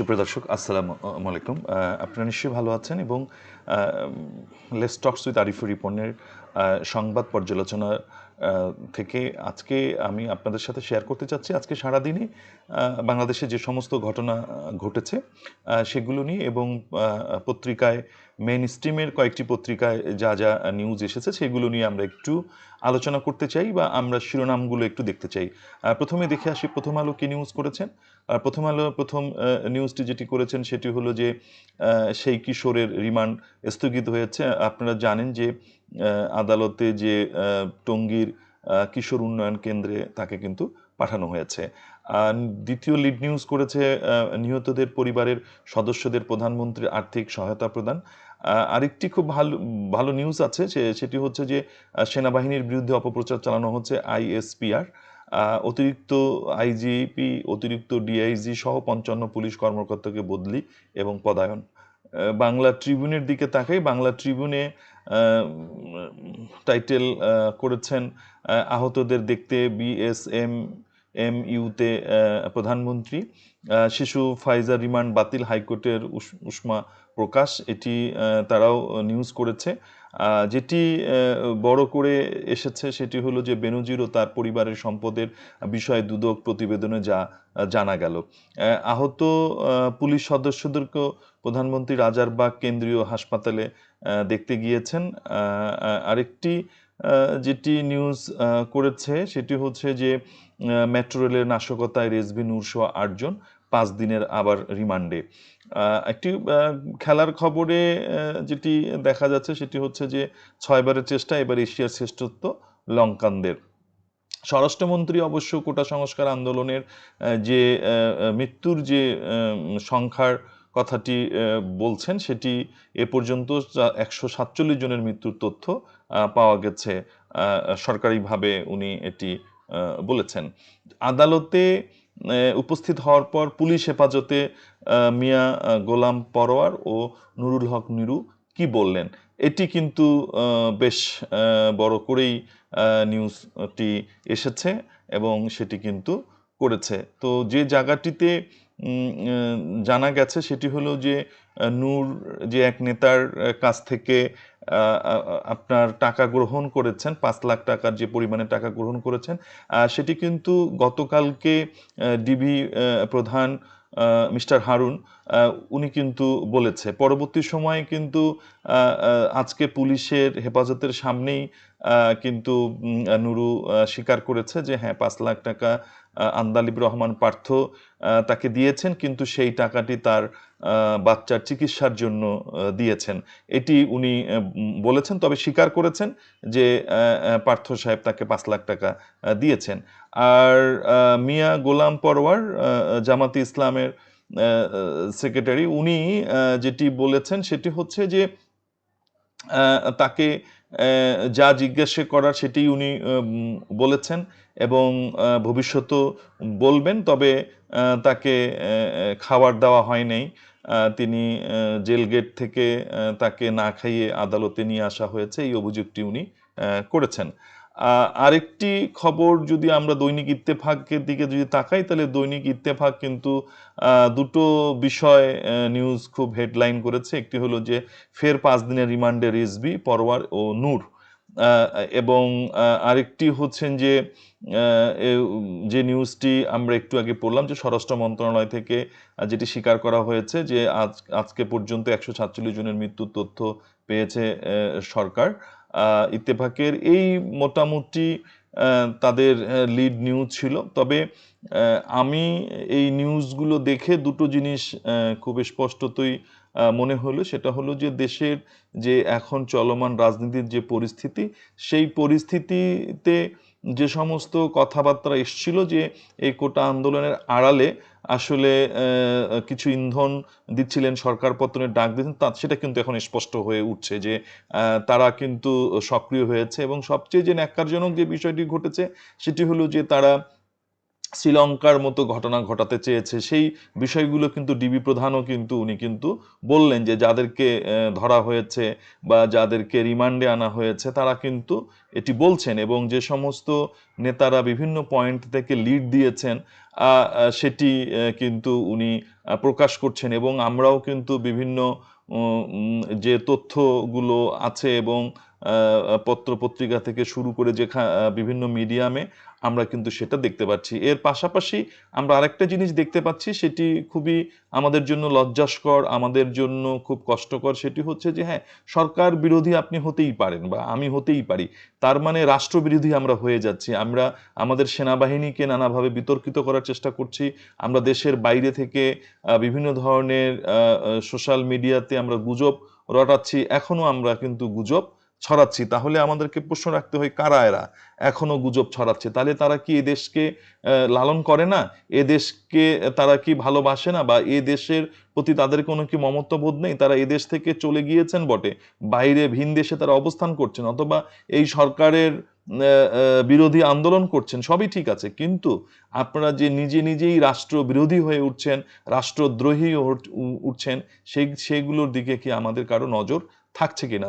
সুপ্রিয় দর্শক আসসালামু আলাইকুম। আপনারা নিশ্চয়ই ভালো আছেন এবং লেস টক্স উইথ আরিফুর রিপনের সংবাদ পর্যালোচনা থেকে আজকে আমি আপনাদের সাথে শেয়ার করতে চাচ্ছি। আজকে সারাদিনে আহ, বাংলাদেশে যে সমস্ত ঘটনা ঘটেছে সেগুলো নিয়ে এবং পত্রিকায় মেইন স্ট্রিমের কয়েকটি পত্রিকায় যা যা নিউজ এসেছে, সেগুলো নিয়ে আমরা একটু আলোচনা করতে চাই বা আমরা শিরোনামগুলো একটু দেখতে চাই। প্রথমে দেখে আসি, প্রথম আলো কি নিউজ করেছেন? প্রথম আলো, প্রথম নিউজটি যেটি করেছেন, সেটি হলো যে সেই কিশোরের রিমান্ড স্থগিত হয়েছে। আপনারা জানেন যে আদালতে যে টঙ্গীর কিশোর উন্নয়ন কেন্দ্রে তাকে কিন্তু পাঠানো হয়েছে। দ্বিতীয় লিড নিউজ করেছে নিহতদের পরিবারের সদস্যদের প্রধানমন্ত্রীর আর্থিক সহায়তা প্রদান। আরেকটি খুব ভালো ভালো নিউজ আছে সেটি হচ্ছে যে সেনাবাহিনীর বিরুদ্ধে অপপ্রচার চালানো হচ্ছে আইএসপিআর। অতিরিক্ত আইজিপি, অতিরিক্ত ডিআইজি সহ পঞ্চান্ন পুলিশ কর্মকর্তাকে বদলি এবং পদায়ন। বাংলা ট্রিবিউনের দিকে তাকাই, বাংলা ট্রিবিউনে টাইটেল করেছেন আহতদের দেখতে বিএসএম এম ইউতে প্রধানমন্ত্রী। শিশু ফাইজার রিমান্ড বাতিল হাইকোর্টের উষ্মা প্রকাশ। এটি তারাও নিউজ করেছে। যেটি বড় করে এসেছে সেটি হলো যে বেনজির ও তার পরিবারের সম্পদের বিষয়ে দুদক প্রতিবেদনে যা, জানা গেল। আহত পুলিশ সদস্যদেরকেও প্রধানমন্ত্রী রাজারবাগ কেন্দ্রীয় হাসপাতালে দেখতে গিয়েছেন। আরেকটি যেটি নিউজ করেছে সেটি হচ্ছে যে মেট্রো রেলের নাশকতায় রেসবি নূরসহ আটজন, পাঁচ দিনের আবার রিমান্ডে। একটি খেলার খবরে যেটি দেখা যাচ্ছে সেটি হচ্ছে যে, ছয়বারের চেষ্টা, এবার এশিয়ার শ্রেষ্ঠত্ব লঙ্কানদের। স্বরাষ্ট্রমন্ত্রী অবশ্য কোটা সংস্কার আন্দোলনের যে মৃত্যুর যে সংখ্যার কথাটি বলছেন, সেটি এ পর্যন্ত একশো সাতচল্লিশ জনের মৃত্যুর তথ্য পাওয়া গেছে। সরকারিভাবে উনি এটি বলেছেন। আদালতে উপস্থিত হওয়ার পর পুলিশ হেফাজতে মিয়া গোলাম পরোয়ার ও নুরুল হক নিরু কি বললেন? এটি কিন্তু বেশ বড় করেই নিউজটি এসেছে এবং সেটি কিন্তু করেছে। তো যে জায়গাটিতে জানা গেছে সেটি হলো যে নূর যে এক নেতার কাছ থেকে আপনার টাকা গ্রহণ করেছেন, পাঁচ লাখ টাকার যে পরিমাণে টাকা গ্রহণ করেছেন সেটি কিন্তু গতকালকে ডিবি প্রধান মিস্টার হারুন উনি কিন্তু বলেছে। পরবর্তী সময়ে কিন্তু আজকে পুলিশের হেফাজতের সামনেই কিন্তু নুরু স্বীকার করেছে যে হ্যাঁ পাঁচ লাখ টাকা আন্দালিব রহমান পার্থ তাকে দিয়েছেন, কিন্তু সেই টাকাটি তার বাচ্চার চিকিৎসার জন্য দিয়েছেন। এটি উনি বলেছেন, তবে স্বীকার করেছেন যে পার্থ সাহেব তাকে পাঁচ লাখ টাকা দিয়েছেন। আর মিয়া গোলাম পরওয়ার জামাতে ইসলামের সেক্রেটারি উনি যেটি বলেছেন সেটি হচ্ছে যে তাকে যা জিজ্ঞাসা করার সেটি উনি বলেছেন এবং আহ, ভবিষ্যতেও বলবেন। তবে তাকে খাবার দেওয়া হয় নাই। তিনি জেল গেট থেকে তাকে না খাইয়ে আদালতে নিয়ে আসা হয়েছে। এই অভিযোগটি উনি করেছেন। আরেকটি খবর যদি আমরা দৈনিক ইত্তেফাকের দিকে যদি তাকাই, তাহলে দৈনিক ইত্তেফাক কিন্তু দুটো বিষয় নিউজ খুব হেডলাইন করেছে। একটি হলো যে, ফের পাঁচ দিনের রিমান্ডে রিজবি পরওয়ার ও নূর। এবং আরেকটি হচ্ছেন যে যে নিউজটি আমরা একটু আগে পড়লাম যে, স্বরাষ্ট্র মন্ত্রণালয় থেকে যেটি স্বীকার করা হয়েছে যে, আজ, আজকে পর্যন্ত একশো সাতচল্লিশ জনের মৃত্যুর তথ্য পেয়েছে সরকার। ইত্তেফাকের এই মোটামুটি তাদের লিড নিউজ ছিল। তবে আমি এই নিউজগুলো দেখে দুটো জিনিস খুব স্পষ্টতই মনে হলো। সেটা হলো যে, দেশের যে এখন চলমান রাজনীতির যে পরিস্থিতি, সেই পরিস্থিতিতে যে সমস্ত কথাবার্তা এসছিল যে এই কোটা আন্দোলনের আড়ালে আসলে কিছু ইন্ধন দিচ্ছিলেন সরকার পত্তনের ডাক দিচ্ছেন তা সেটা কিন্তু এখন স্পষ্ট হয়ে উঠছে যে তারা কিন্তু সক্রিয় হয়েছে এবং সবচেয়ে যে ন্যাক্কারজনক যে বিষয়টি ঘটেছে সেটি হলো যে তারা শ্রীলঙ্কার মতো ঘটনা ঘটাতে চেয়েছে, সেই বিষয়গুলো কিন্তু ডিবি প্রধানও কিন্তু উনি কিন্তু বললেন যে যাদেরকে ধরা হয়েছে বা যাদেরকে রিমান্ডে আনা হয়েছে তারা কিন্তু এটি বলছেন এবং যে সমস্ত নেতারা বিভিন্ন পয়েন্ট থেকে লিড দিয়েছেন সেটি কিন্তু উনি প্রকাশ করছেন এবং আমরাও কিন্তু বিভিন্ন যে তথ্যগুলো আছে এবং পত্র পত্রিকা থেকে শুরু করে যে বিভিন্ন মিডিয়ামে আমরা কিন্তু সেটা দেখতে পাচ্ছি। এর পাশাপাশি আমরা আরেকটা জিনিস দেখতে পাচ্ছি, সেটি খুবই আমাদের জন্য লজ্জাস্কর, আমাদের জন্য খুব কষ্টকর, সেটি হচ্ছে যে হ্যাঁ সরকার বিরোধী আপনি হতেই পারেন বা আমি হতেই পারি। তার মানে রাষ্ট্রবিরোধী আমরা হয়ে যাচ্ছি। আমরা আমাদের সেনাবাহিনীকে নানাভাবে বিতর্কিত করার চেষ্টা করছি। আমরা দেশের বাইরে থেকে বিভিন্ন ধরনের সোশ্যাল মিডিয়াতে আমরা গুজব রটাচ্ছি। এখনও আমরা কিন্তু গুজব ছড়াচ্ছি, তাহলে আমাদেরকে প্রশ্ন রাখতে হয় কারা এরা? এখনও গুজব ছড়াচ্ছে। তাহলে তারা কি এ দেশকে লালন করে না? এ দেশকে তারা কি ভালোবাসে না? বা এ দেশের প্রতি তাদের কোনো কি মমত্ববোধ নেই? তারা এদেশ থেকে চলে গিয়েছেন বটে? বাইরে ভিন দেশে তারা অবস্থান করছেন অথবা এই সরকারের বিরোধী আন্দোলন করছেন, সবই ঠিক আছে। কিন্তু আপনারা যে নিজে নিজেই রাষ্ট্র বিরোধী হয়ে উঠছেন, রাষ্ট্রদ্রোহী উঠছেন, সেই, সেগুলোর দিকে কি আমাদের কারও নজর থাকছে কিনা?